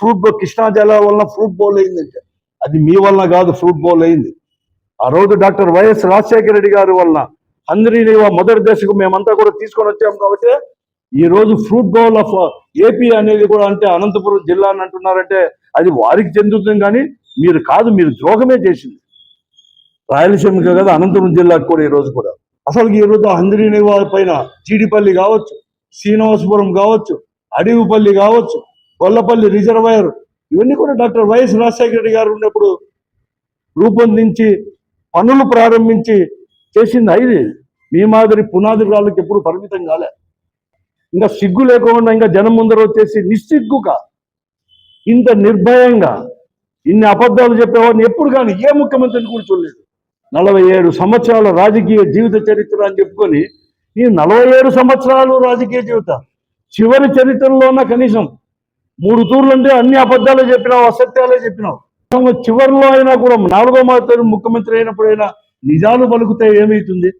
Fruit bowl Krishna జల వలన fruit bowl అయిందంటే. అది మీ వలన కాదు ఫ్రూట్ బౌల్ అయింది. ఆ రోజు డాక్టర్ వైఎస్ రాజశేఖర రెడ్డి గారి వలన అందరినీ మొదటి దశకు మేమంతా కూడా తీసుకొని వచ్చాం కాబట్టి ఈ రోజు ఫ్రూట్ బౌల్ ఆఫ్ ఏపీ అనేది కూడా అంటే అనంతపురం జిల్లా అని అంటున్నారంటే అది వారికి చెందుతుంది కానీ మీరు కాదు మీరు ద్రోహమే చేసింది. రాయలసీమకి కదా అనంతపురం జిల్లాకు కూడా ఈ రోజు కూడా. అసలు ఈ రోజు హంద్రీని పైన చీడిపల్లి కావచ్చు శ్రీనివాసపురం కావచ్చు అడవిపల్లి కావచ్చు గొల్లపల్లి రిజర్వాయర్ ఇవన్నీ కూడా డాక్టర్ వైఎస్ రాజశేఖర రెడ్డి గారు ఉన్నప్పుడు రూపొందించి పనులు ప్రారంభించి చేసింది ఐదు మీ మాదిరి పునాది రాళ్ళకి ఎప్పుడు పరిమితం కాలే. ఇంకా సిగ్గు లేకుండా ఇంకా జనం ముందర వచ్చేసి నిస్సిగ్గుగా ఇంత నిర్భయంగా ఇన్ని అబద్ధాలు చెప్పేవాడిని ఎప్పుడు కానీ ఏ ముఖ్యమంత్రిని కూడా చూడలేదు. నలభై ఏడు సంవత్సరాల రాజకీయ జీవిత చరిత్ర అని చెప్పుకొని ఈ నలభై ఏడు సంవత్సరాలు రాజకీయ జీవితం చివరి చరిత్రలోన కనీసం మూడు తూర్లు అంటే అన్ని అబద్ధాలే చెప్పినావు అసత్యాలే చెప్పినావు. చివరిలో అయినా కూడా నాలుగో మాత్రం ముఖ్యమంత్రి అయినప్పుడైనా నిజాలు పలుకుతే ఏమవుతుంది?